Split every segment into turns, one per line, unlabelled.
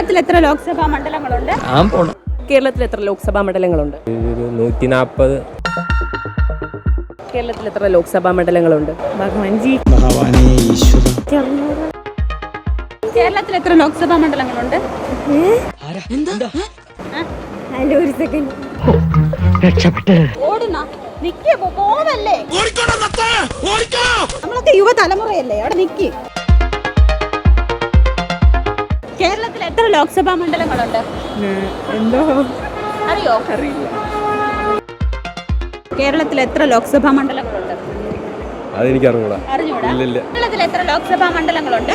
കേരളത്തിൽ എത്ര ലോക്സഭാ മണ്ഡലങ്ങളുണ്ട്?
ഞാൻ പോണം.
കേരളത്തിൽ എത്ര ലോക്സഭാ മണ്ഡലങ്ങളുണ്ട്?
നൂറ്റി നാൽപ്പത്
കേരളത്തിൽ എത്ര ലോക്സഭാ മണ്ഡലങ്ങളുണ്ട്?
കേരളത്തിൽ എത്ര ലോക്സഭാ മണ്ഡലങ്ങളുണ്ട്?
ഒരു സെക്കൻഡ്
ഓടുന്ന. നിക്ക് പോ- പോവല്ലേ? നമ്മളൊക്കെ യുവതലമുറയല്ലേ അവിടെ നിക്ക്. കേരളത്തിൽ എത്ര ലോക്സഭാ മണ്ഡലങ്ങളുണ്ട്?
എന്തോ?
അറിയോ? അറിയില്ല. കേരളത്തിൽ എത്ര ലോക്സഭാ മണ്ഡലങ്ങളുണ്ട്?
അതെനിക്ക് അറിഞ്ഞൂടാ.
അറിഞ്ഞൂടാ. കേരളത്തിൽ എത്ര ലോക്സഭാ മണ്ഡലങ്ങളുണ്ട്?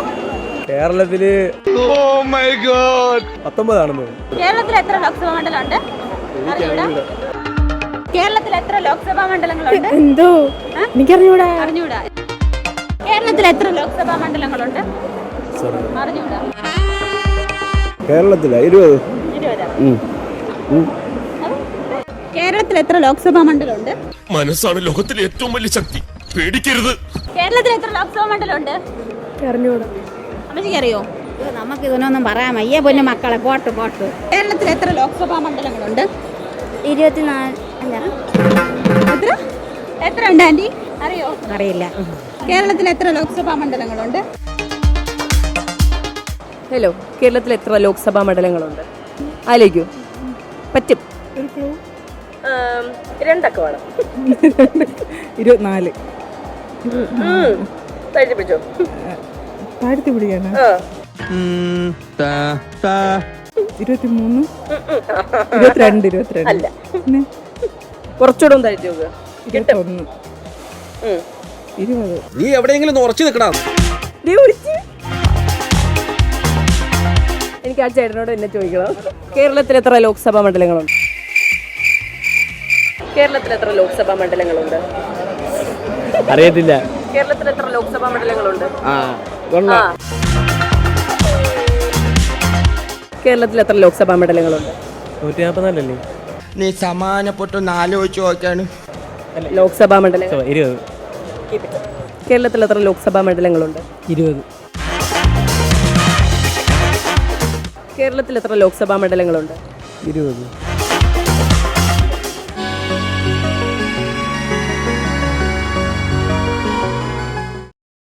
കേരളത്തിൽ പത്തൊമ്പതാണെന്ന് തോന്നുന്നു.
കേരളത്തിൽ എത്ര ലോക്സഭാ മണ്ഡലമുണ്ട്? കേരളത്തിൽ എത്ര ലോക്സഭാ മണ്ഡലങ്ങളുണ്ട്?
എന്തോ? എനിക്കറിഞ്ഞൂടാ.
അറിഞ്ഞൂടാ. കേരളത്തിൽ എത്ര ലോക്സഭാ മണ്ഡലങ്ങളുണ്ട്? അറിഞ്ഞൂടാ.
കേരളത്തില? ഇരുപത്.
കേരളത്തിൽ എത്ര ലോക്സഭാ മണ്ഡലമുണ്ട്?
മനസ്സാണ് ലോകത്തിലെ ഏറ്റവും വലിയ ശക്തി. പേടിക്കരുത്.
കേരളത്തിൽ എത്ര ലോക്സഭാ മണ്ഡലമുണ്ട്? അമ്മച്ചിക്ക് അറിയോ?
നമുക്ക് ഇതിനൊന്നും പറയാൻ വയ്യ പൊന്നു മക്കളെ പോട്ട് പോട്ട്.
കേരളത്തിൽ എത്ര ലോക്സഭാ മണ്ഡലങ്ങളുണ്ട്?
ഇരുപത്തിനാല് അല്ല
എത്ര? എത്ര ഉണ്ട് ആന്റി അറിയോ
അറിയില്ല.
കേരളത്തിൽ എത്ര ലോക്സഭാ മണ്ഡലങ്ങളുണ്ട്?
ഹലോ കേരളത്തിൽ എത്ര ലോക്സഭാ മണ്ഡലങ്ങളുണ്ട്? ആലോചിക്കൂ പറ്റും. രണ്ടൊക്കെ വേണം.
ഇരുപത്തിനാല്.
താഴ്ത്തി പിടിച്ചോ
താഴ്ത്തി പിടിക്കാനാ
ആ
ഇരുപത്തി മൂന്ന് ഇരുപത്തിരണ്ട് ഇരുപത്തിരണ്ട്.
അല്ല. കുറച്ചുകൂടെ ഒന്ന് താഴ്ത്തി നോക്കുക
ഇരുപത്തൊന്ന്. ഇരുപത്.
നീ എവിടെയെങ്കിലും ഉറച്ചു നിൽക്കണം.
നീ വിളിച്ച്. എനിക്ക് ആ ചേട്ടനോട് എന്നെ ചോദിക്കണം. കേരളത്തിൽ എത്ര ലോക്സഭാ മണ്ഡലങ്ങളുണ്ട്? കേരളത്തിൽ എത്ര ലോക്സഭാ മണ്ഡലങ്ങളുണ്ട്?
അറിയത്തില്ല.
കേരളത്തിൽ എത്ര ലോക്സഭാ മണ്ഡലങ്ങളുണ്ട്?
ആ
കേരളത്തിൽ എത്ര ലോക്സഭാ മണ്ഡലങ്ങളുണ്ട്?
നൂറ്റി നാൽപ്പത്തിനാലല്ലേ
നീ സമാനപ്പെട്ടൊന്ന് ആലോചിച്ച് നോക്കാണ്
ലോക്സഭാ മണ്ഡലം
ഇരുപത്.
കേരളത്തിൽ എത്ര ലോക്സഭാ മണ്ഡലങ്ങളുണ്ട്?
ഇരുപത്.
കേരളത്തിൽ എത്ര ലോക്സഭാ മണ്ഡലങ്ങളുണ്ട്?
ഇരുപത്.